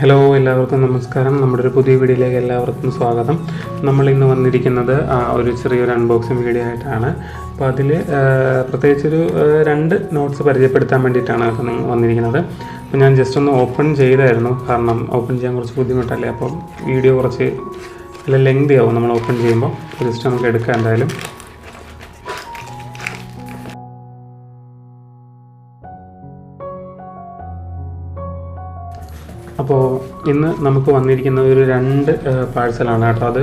Hello എല്ലാവർക്കും നമസ്കാരം. നമ്മുടെ ഒരു പുതിയ വീഡിയോയിലേക്ക് എല്ലാവർക്കും സ്വാഗതം. നമ്മൾ ഇന്ന് വന്നിരിക്കുന്നത് ഒരു ചെറിയൊരു അൺബോക്സിങ് വീഡിയോ ആയിട്ടാണ്. അപ്പോൾ അതിൽ പ്രത്യേകിച്ചൊരു രണ്ട് നോട്ട്സ് പരിചയപ്പെടുത്താൻ വേണ്ടിയിട്ടാണ് വന്നിരിക്കുന്നത്. അപ്പോൾ ഞാൻ ജസ്റ്റ് ഒന്ന് ഓപ്പൺ ചെയ്തായിരുന്നു. കാരണം ഓപ്പൺ ചെയ്യാൻ കുറച്ച് ബുദ്ധിമുട്ടല്ലേ? അപ്പം വീഡിയോ കുറച്ച് നല്ല ലെങ്തി ആവും നമ്മൾ ഓപ്പൺ ചെയ്യുമ്പോൾ. ജസ്റ്റ് നമുക്ക് എടുക്കാം എന്തായാലും. അപ്പോൾ ഇന്ന് നമുക്ക് വന്നിരിക്കുന്ന ഒരു രണ്ട് പാഴ്സലാണ് കേട്ടോ. അത്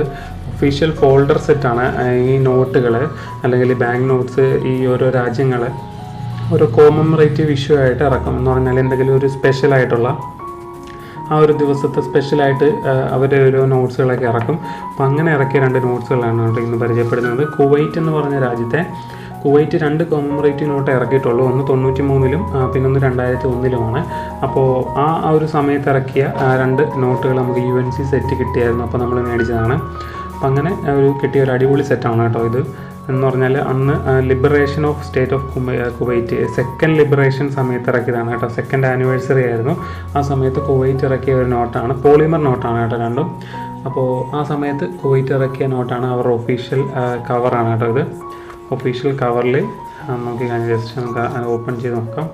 ഒഫീഷ്യൽ ഫോൾഡർ സെറ്റാണ് ഈ നോട്ടുകൾ അല്ലെങ്കിൽ ബാങ്ക് നോട്ട്സ് ഈ ഓരോ രാജ്യങ്ങൾ ഒരു കോമമറേറ്റീവ് ഇഷ്യൂ ആയിട്ട് ഇറക്കും. എന്ന് പറഞ്ഞാൽ എന്തെങ്കിലും ഒരു സ്പെഷ്യൽ ആയിട്ടുള്ള ആ ഒരു ദിവസത്തെ സ്പെഷ്യലായിട്ട് അവരുടെ ഓരോ നോട്ട്സുകളൊക്കെ ഇറക്കും. അപ്പോൾ അങ്ങനെ ഇറക്കിയ രണ്ട് നോട്ട്സുകളാണ് ഇന്ന് പരിചയപ്പെടുന്നത്. കുവൈറ്റ് എന്ന് പറഞ്ഞ രാജ്യത്തെ കുവൈറ്റ് രണ്ട് കോമമറേറ്റീവ് നോട്ട് ഇറക്കിയിട്ടുള്ളൂ. ഒന്ന് തൊണ്ണൂറ്റി മൂന്നിലും പിന്നെ ഒന്ന് രണ്ടായിരത്തി ഒന്നിലുമാണ് അപ്പോൾ ആ ഒരു സമയത്ത് ഇറക്കിയ രണ്ട് നോട്ടുകൾ നമുക്ക് യു എൻ സി സെറ്റ് കിട്ടിയായിരുന്നു. അപ്പോൾ നമ്മൾ മേടിച്ചതാണ്. അപ്പം അങ്ങനെ ഒരു കിട്ടിയ ഒരു അടിപൊളി സെറ്റാണ് കേട്ടോ ഇത്. എന്ന് പറഞ്ഞാൽ അന്ന് liberation of state of Kuwait second liberation സമയത്ത് ഇറക്കിയതാണ് കേട്ടോ. സെക്കൻഡ് ആനിവേഴ്സറി ആയിരുന്നു. ആ സമയത്ത് കുവൈറ്റ് ഇറക്കിയ ഒരു നോട്ടാണ്. പോളിമർ നോട്ടാണ് കേട്ടോ രണ്ടും. അപ്പോൾ ആ സമയത്ത് കുവൈറ്റ് ഇറക്കിയ നോട്ടാണ് അവരുടെ ഒഫീഷ്യൽ കവറാണ് കേട്ടോ ഇത്. ഒഫീഷ്യൽ കവറിൽ നമുക്ക് കഴിഞ്ഞാൽ ജസ്റ്റ് നമുക്ക് ഓപ്പൺ ചെയ്ത് നോക്കാം.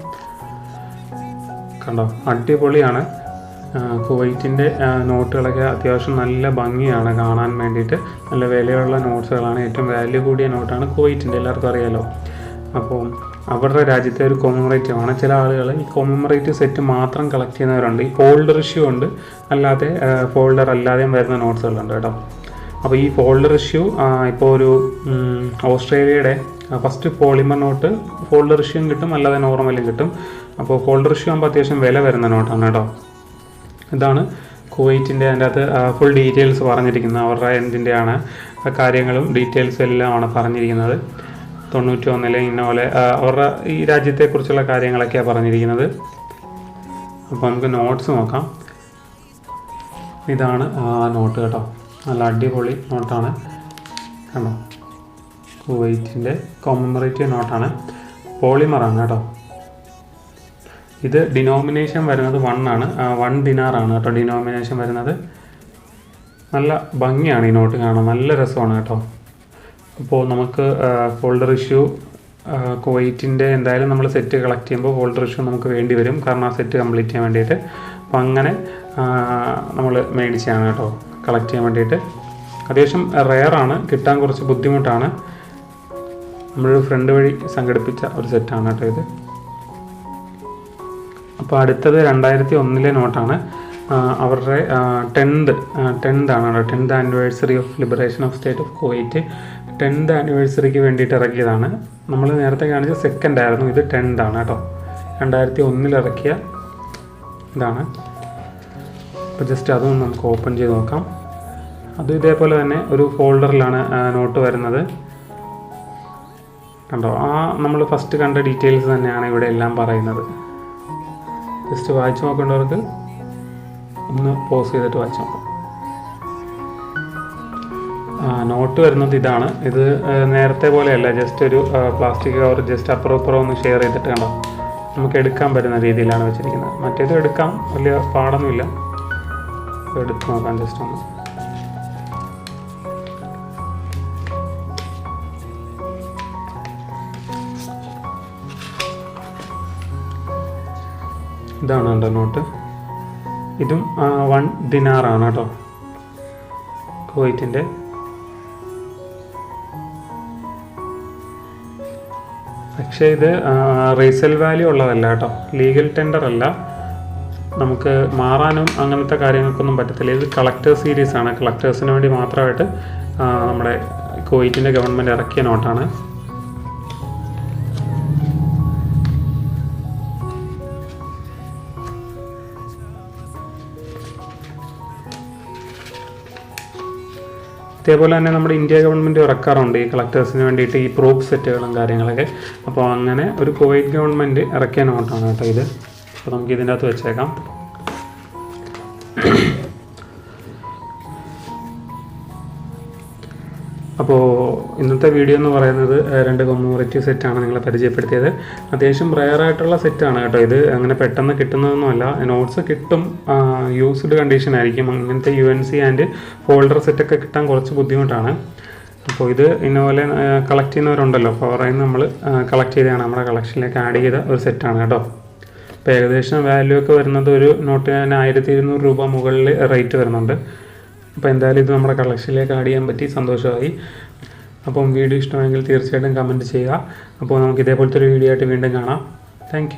കണ്ടോ? അടിപൊളിയാണ്. കുവൈറ്റിന്റെ നോട്ടുകളൊക്കെ അത്യാവശ്യം നല്ല ഭംഗിയാണ് കാണാൻ വേണ്ടിയിട്ട്. നല്ല വിലയുള്ള നോട്ട്സുകളാണ് ഏറ്റവും വാല്യൂ കൂടിയ നോട്ടാണ് കുവൈറ്റിന്റെ എല്ലാവർക്കും അറിയാലോ. അപ്പോൾ അവരുടെ രാജ്യത്തെ ഒരു കൊമമറേറ്റീവ് ആണ്. ചില ആളുകൾ ഈ കൊമമറേറ്റീവ് സെറ്റ് മാത്രം കളക്ട് ചെയ്യുന്നവരുണ്ട്. ഈ ഫോൾഡർ ഇഷ്യൂ ഉണ്ട്. അല്ലാതെ ഫോൾഡർ അല്ലാതെയും വരുന്ന നോട്ട്സുകളുണ്ട് കേട്ടോ. അപ്പോൾ ഈ ഫോൾഡർ ഇഷ്യൂ ഇപ്പോൾ ഒരു ഓസ്ട്രേലിയയുടെ first polymer note folder issue കിട്ടും അല്ലാതെ നോർമലും കിട്ടും. അപ്പോൾ ഫോൾഡർ ഇഷ്യൂ ആകുമ്പോൾ അത്യാവശ്യം വില വരുന്ന നോട്ടാണ് കേട്ടോ ഇതാണ് കുവൈറ്റിന്റെ അതിന്റെ അകത്ത് ഫുൾ ഡീറ്റെയിൽസ് പറഞ്ഞിരിക്കുന്നത്. അവരുടെ എന്തിന്റെയാണ് കാര്യങ്ങളും ഡീറ്റെയിൽസും എല്ലാമാണ് പറഞ്ഞിരിക്കുന്നത്. തൊണ്ണൂറ്റി ഒന്നിലെ ഇന്ന പോലെ അവരുടെ ഈ രാജ്യത്തെക്കുറിച്ചുള്ള കാര്യങ്ങളൊക്കെയാണ് പറഞ്ഞിരിക്കുന്നത്. അപ്പോൾ നമുക്ക് നോട്ട്സ് നോക്കാം. ഇതാണ് നോട്ട് കേട്ടോ നല്ല അടിപൊളി നോട്ടാണ്. കണ്ടോ? കുവൈറ്റിന്റെ കോമമറേറ്റീവ് നോട്ടാണ്. പോളിമറാണ് കേട്ടോ. ഇത് ഡിനോമിനേഷൻ വരുന്നത് വൺ ആണ്. വൺ ദിനാറാണ് കേട്ടോ ഡിനോമിനേഷൻ വരുന്നത്. നല്ല ഭംഗിയാണ് ഈ നോട്ട് കാണാൻ. നല്ല രസമാണ് കേട്ടോ. അപ്പോൾ നമുക്ക് ഫോൾഡർ ഇഷ്യൂ കുവൈറ്റിന്റെ എന്തായാലും നമ്മൾ സെറ്റ് കളക്ട് ചെയ്യുമ്പോൾ ഫോൾഡർ ഇഷ്യൂ നമുക്ക് വേണ്ടി വരും. കാരണം ആ സെറ്റ് കംപ്ലീറ്റ് ചെയ്യാൻ വേണ്ടിയിട്ട്. അപ്പോൾ അങ്ങനെ നമ്മൾ മേടിച്ചതാണ് കേട്ടോ. കളക്ട് ചെയ്യാൻ വേണ്ടിയിട്ട്. അത്യാവശ്യം റെയറാണ് കിട്ടാൻ കുറച്ച് ബുദ്ധിമുട്ടാണ്. നമ്മളൊരു ഫ്രണ്ട് വഴി സംഘടിപ്പിച്ച ഒരു സെറ്റാണ് കേട്ടോ ഇത്. അപ്പോൾ അടുത്തത് രണ്ടായിരത്തി ഒന്നിലെ നോട്ടാണ് അവരുടെ ടെൻത്ത് ടെൻത്ത് ആണ് കേട്ടോ. Tenth anniversary of liberation of state of Kuwait tenth ആനിവേഴ്സറിക്ക് വേണ്ടിയിട്ട് ഇറക്കിയതാണ്. നമ്മൾ നേരത്തെ കാണിച്ച സെക്കൻഡ് ആയിരുന്നു. ഇത് ടെൻത്ത് ആണ് കേട്ടോ. രണ്ടായിരത്തി ഒന്നിൽ ഇറക്കിയ ഇതാണ്. അപ്പോൾ ജസ്റ്റ് അതും നമുക്ക് ഓപ്പൺ ചെയ്ത് നോക്കാം. അത് ഇതേപോലെ തന്നെ ഒരു ഫോൾഡറിലാണ് നോട്ട് വരുന്നത്. കണ്ടോ? ആ നമ്മൾ ഫസ്റ്റ് കണ്ട ഡീറ്റെയിൽസ് തന്നെയാണ് ഇവിടെ എല്ലാം പറയുന്നത്. ജസ്റ്റ് വായിച്ചു നോക്കേണ്ടവർക്ക് ഒന്ന് പോസ് ചെയ്തിട്ട് വായിച്ചു നോക്കാം. നോട്ട് വരുന്നത് ഇതാണ്. ഇത് നേരത്തെ പോലെയല്ല. ജസ്റ്റ് ഒരു പ്ലാസ്റ്റിക് കവർ ജസ്റ്റ് അപ്പുറം അപ്പുറം ഒന്ന് ഷെയർ ചെയ്തിട്ട് കണ്ടോ? നമുക്ക് എടുക്കാൻ പറ്റുന്ന രീതിയിലാണ് വെച്ചിരിക്കുന്നത്. മറ്റേത് എടുക്കാം. വലിയ പാടൊന്നുമില്ല. എടുത്ത് നോക്കാൻ ജസ്റ്റ് ഒന്ന്. ഇതാണ് കേട്ടോ നോട്ട്. ഇതും വൺ ദിനാറാണ് കേട്ടോ. കുവൈറ്റിന്റെ. പക്ഷേ ഇത് റീസെൽ വാല്യൂ ഉള്ളതല്ല കേട്ടോ. ലീഗൽ ടെൻഡർ അല്ല. നമുക്ക് മാറാനും അങ്ങനത്തെ കാര്യങ്ങൾക്കൊന്നും പറ്റത്തില്ല. ഇത് കളക്ടേഴ്സ് സീരീസ് ആണ്. കളക്ടേഴ്സിന് വേണ്ടി മാത്രമായിട്ട് നമ്മുടെ കോയിറ്റിന്റെ ഗവൺമെന്റ് ഇറക്കിയ നോട്ടാണ്. ഇതേപോലെ തന്നെ നമ്മുടെ ഇന്ത്യ ഗവൺമെന്റ് ഇറക്കാറുണ്ട് ഈ കളക്ടേഴ്സിന് വേണ്ടിയിട്ട് ഈ പ്രൂഫ് സെറ്റുകളും കാര്യങ്ങളൊക്കെ. അപ്പോൾ അങ്ങനെ ഒരു കോവിഡ് ഗവൺമെന്റ് ഇറക്കിയ നോട്ടാണ് കേട്ടോ ഇത്. അപ്പോൾ നമുക്ക് ഇതിന്റെ അകത്ത് വെച്ചേക്കാം. അപ്പോൾ ഇന്നത്തെ വീഡിയോ എന്ന് പറയുന്നത് രണ്ട് കൊമോറേറ്റീവ് സെറ്റാണ് നിങ്ങളെ പരിചയപ്പെടുത്തിയത്. അത്യാവശ്യം റയർ ആയിട്ടുള്ള സെറ്റാണ് കേട്ടോ ഇത്. അങ്ങനെ പെട്ടെന്ന് കിട്ടുന്നതൊന്നുമല്ല. നോട്ട്സ് കിട്ടും യൂസ്ഡ് കണ്ടീഷൻ ആയിരിക്കും. അങ്ങനത്തെ U N C and folder സെറ്റൊക്കെ കിട്ടാൻ കുറച്ച് ബുദ്ധിമുട്ടാണ്. അപ്പോൾ ഇത് ഇന്നപോലെ കളക്ട് ചെയ്യുന്നവരുണ്ടല്ലോ. അപ്പോൾ അവരുടെ നമ്മൾ കളക്ട് ചെയ്താണ് നമ്മുടെ കളക്ഷനിലേക്ക് ആഡ് ചെയ്ത ഒരു സെറ്റാണ് കേട്ടോ. അപ്പോൾ ഏകദേശം വാല്യൂ ഒക്കെ വരുന്നത് ഒരു നോട്ടിന് ആയിരത്തി ഇരുന്നൂറ് രൂപ മുകളിൽ റേറ്റ് വരുന്നുണ്ട്. അപ്പോൾ എന്തായാലും ഇത് നമ്മുടെ കളക്ഷനിലേക്ക് ആഡ് ചെയ്യാൻ പറ്റി സന്തോഷമായി. അപ്പം വീഡിയോ ഇഷ്ടമെങ്കിൽ തീർച്ചയായിട്ടും കമന്റ് ചെയ്യുക. അപ്പോൾ നമുക്ക് ഇതേപോലത്തെ ഒരു വീഡിയോ ആയിട്ട് വീണ്ടും കാണാം. താങ്ക്